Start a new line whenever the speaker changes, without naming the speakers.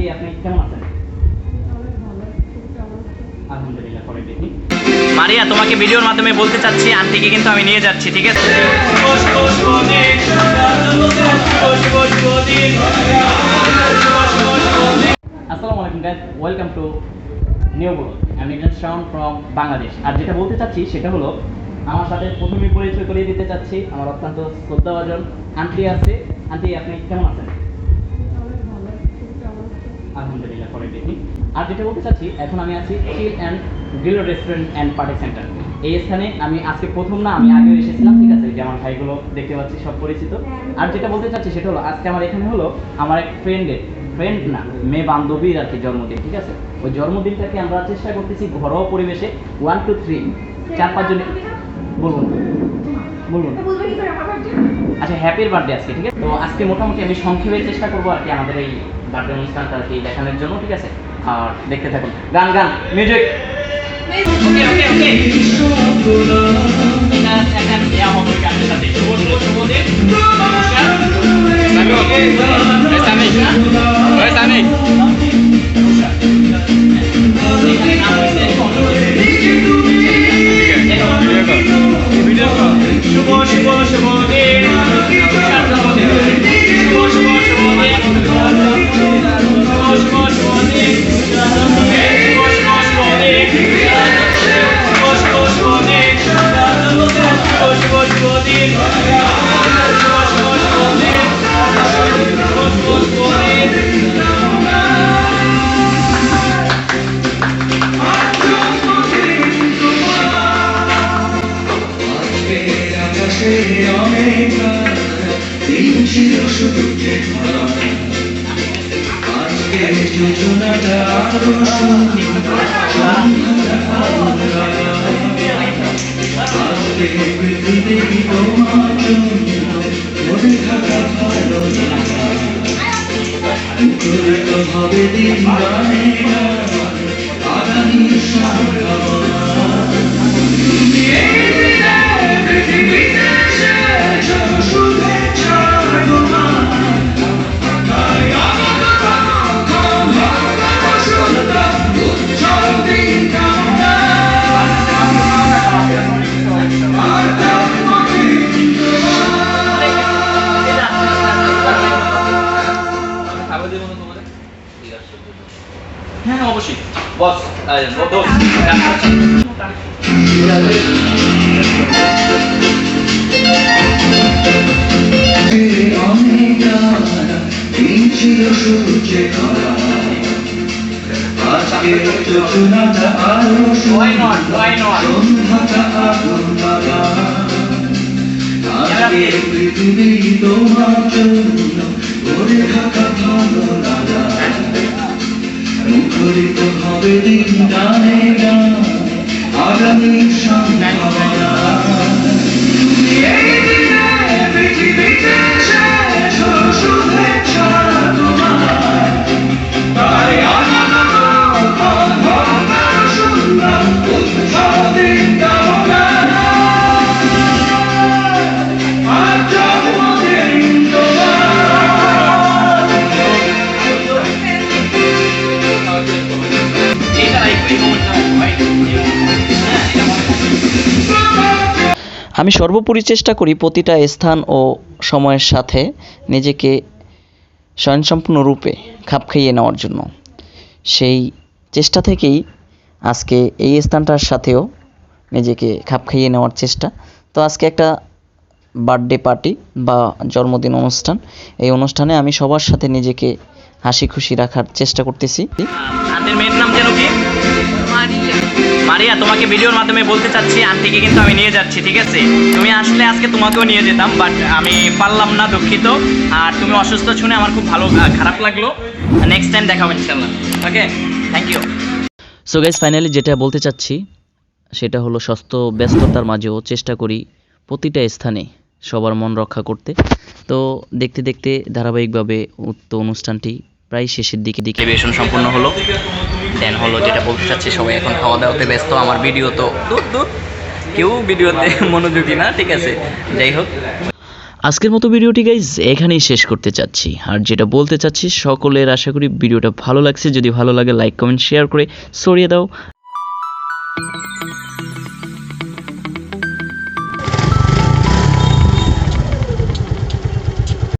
Aunty আপনি কেমন আছেন আলহামদুলিল্লাহ পরে দেখি। মারিয়া তোমাকে ভিডিওর মাধ্যমে বলতে চাচ্ছি আন্টিকে কিন্তু আমি নিয়ে যাচ্ছি ঠিক আছে? আসসালামু আলাইকুম guys welcome to new blog আমি একজন শাওন ফ্রম বাংলাদেশ আর যেটা বলতে চাচ্ছি সেটা হলো আমার সাথে প্রথমে পরিচয় করিয়ে দিতে চাচ্ছি আমার অত্যন্ত শ্রদ্ধাভাজন আন্টি আছে। আন্টি আপনি কেমন আছেন? আলহামদুলিল্লাহ পরে দেখি আর যেটা বলতে চাচ্ছি, এখন আমি আছি chill and grill restaurant and party centre এই স্থানে আমি আজকে প্রথম না, আমি আগেও এসেছিলাম, ঠিক আছে? যে ভাইগুলো দেখতে পাচ্ছি, সব পরিচিত। আর যেটা বলতে চাচ্ছি সেটা হলো, আজকে আমার এখানে হলো আমার এক ফ্রেন্ডের ফ্রেন্ড না, মেয়ে বান্ধবীর আর কি জন্মদিন, ঠিক আছে? ওই জন্মদিনটাকে আমরা চেষ্টা করতেছি ঘরোয়া পরিবেশে ওয়ান টু থ্রি চার, পাঁচজনে বলুন। বলুন। আচ্ছা হ্যাপির বার্থডে আজকে ঠিক আছে? তো আজকে মোটামুটি আমি সংক্ষেপে চেষ্টা করব আর কি আমাদের এই বার্থডে অনুষ্ঠানটা আর কি দেখানোর জন্য ঠিক আছে? আর দেখতে থাকুন। গান গান মিউজিক ওকে ওকে ওকে শুধু যে ধরা আজকের যোজনাটা আরও সুন্দর। আজকে পৃথিবী তোমার জন্য মনে থাকা ভালো। না
হবে দিন রানে
হ্যাঁ অবশ্যই বস Why not? Why not?
আজকে পৃথিবী তোমার জন্য ভরে থাকা মুখরিত হবে দিন গানে গান আগামী সম্ভাবনা
আমি সর্বোপরি চেষ্টা করি প্রতিটা স্থান ও সময়ের সাথে নিজেকে স্বয়ংসম্পূর্ণরূপে খাপ খাইয়ে নেওয়ার জন্য। সেই চেষ্টা থেকেই আজকে এই স্থানটার সাথেও নিজেকে খাপ খাইয়ে নেওয়ার চেষ্টা। তো আজকে একটা বার্থডে পার্টি বা জন্মদিন অনুষ্ঠান। এই অনুষ্ঠানে আমি সবার সাথে নিজেকে হাসি খুশি রাখার চেষ্টা করতেছি।
মেয়ের নাম কি? মারিয়া, তোমাকে ভিডিওর মাধ্যমে বলতে চাচ্ছি, আন্টিকে কিন্তু আমি নিয়ে যাচ্ছি, ঠিক আছে? তুমি আসলে আজকে তোমাকেও নিয়ে যেতাম বাট আমি পারলাম না, দুঃখিত। আর তুমি অসুস্থ শুনে আমার খুব ভালো খারাপ লাগল। নেক্সট টাইম দেখাবো ইনশাল্লাহ okay thank you
so guys finally যেটা বলতে চাচ্ছি, সেটা হলো সস্ত ব্যস্ততার মাঝেও চেষ্টা করি প্রতিটা স্থানে সবার মন রক্ষা করতে। তো দেখতে দেখতে ধারাবাহিকভাবে উক্ত অনুষ্ঠানটি প্রায় শেষের দিকে দিকে
বেশন সম্পূর্ণ হলো। দেন হলো যেটা বলতে চাচ্ছি সবাই এখন খাওয়া দাওয়াতে ব্যস্ত আমার ভিডিও তো দূর দূর। কেউ ভিডিওতে মনোযোগী না ঠিক আছে। যাই হোক।
আজকের মতো ভিডিওটি গাইজ এখানেই শেষ করতে চাচ্ছি। আর যেটা বলতে চাচ্ছি সকলের আশা করি ভিডিওটা ভালো লাগছে। যদি ভালো লাগে লাইক কমেন্ট শেয়ার করে সরিয়ে দাও।